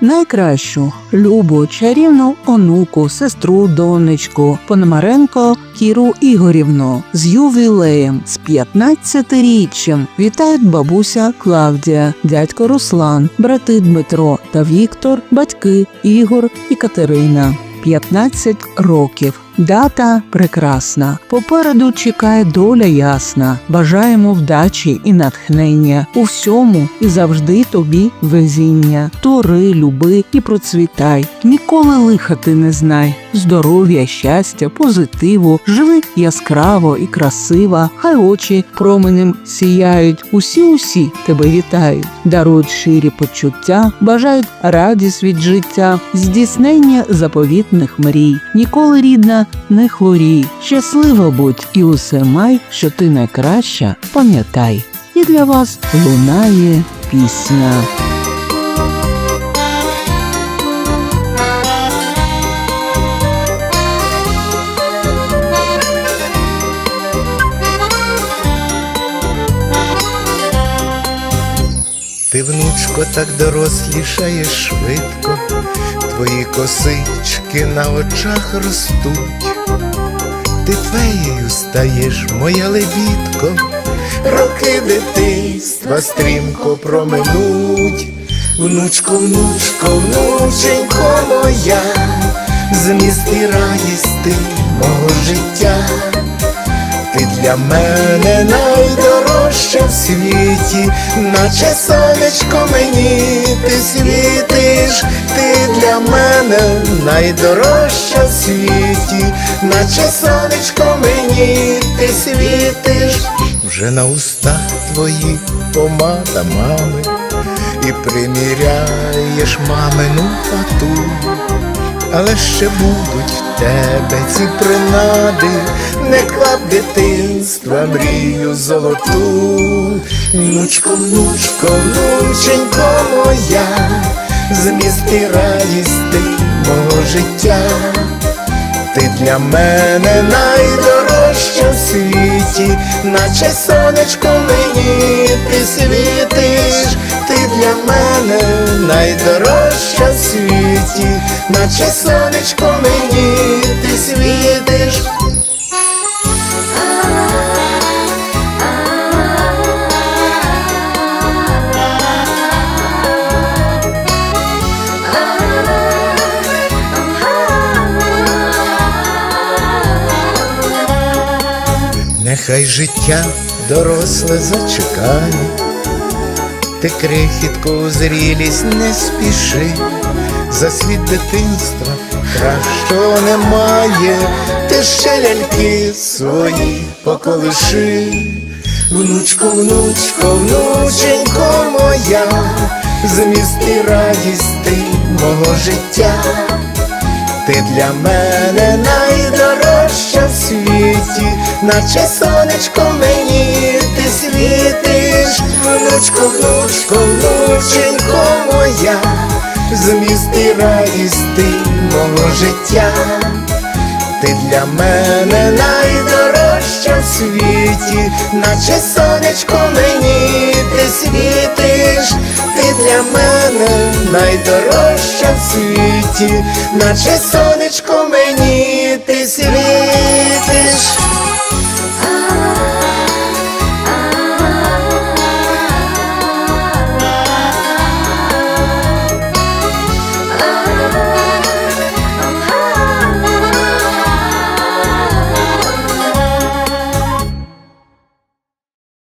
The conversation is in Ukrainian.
найкращу любу, чарівну онуку, сестру, донечку Пономаренко Кіру Ігорівну з ювілеєм з 15-річчям вітають бабуся Клавдія, дядько Руслан, брати Дмитро та Віктор, батьки Ігор і Катерина. 15 років. Дата прекрасна. Попереду чекає доля ясна. Бажаємо вдачі і натхнення у всьому і завжди тобі везіння. Тори, люби і процвітай. Ніколи лиха ти не знай. Здоров'я, щастя, позитиву, живи яскраво і красиво, хай очі променем сіяють. Усі усі тебе вітають, дарують щирі почуття, бажають радість від життя, здійснення заповітних мрій. Ніколи рідна не хворій, щаслива будь і усе май, що ти найкраща, пам'ятай. І для вас лунає пісня. Ти, внучко, так дорослішаєш швидко, твої косички на очах ростуть, ти феєю стаєш, моя лебідко, роки дитинства стрімко проминуть, внучко, внучко, внученько моя, зміст і радість ти мого життя. Ти для мене найдорожча в світі, наче сонечко мені. Ти світиш, ти для мене найдорожча в світі, наче сонечко мені. Ти світиш, вже на устах твої помада мами, і приміряєш мамину фату. Але ще будуть тебе ці принади, не клап дитинства, мрію золоту. Внучко, внучко, внученько моя, зміст і радість ти мого життя. Ти для мене найдорожча в світі, наче сонечко мені ти світиш, ти для мене найдорожча в світі, наче сонечко мені ти світиш. Нехай життя доросле зачекає, ти крихітку зрілість не спіши, за світ дитинства кращого немає, ти ще ляльки свої поколиши, внучко, внучко, внученько моя, зміст і радість ти мого життя. Ти для мене найдорожча в світі, наче сонечко мені ти світиш, внучко, внучко, внученько моя, зміст і радість мого життя. Ти для мене найдорожча в світі, наче сонечко мені ти світиш, ти для мене найдорожча в світі, наче сонечко мені ти світиш.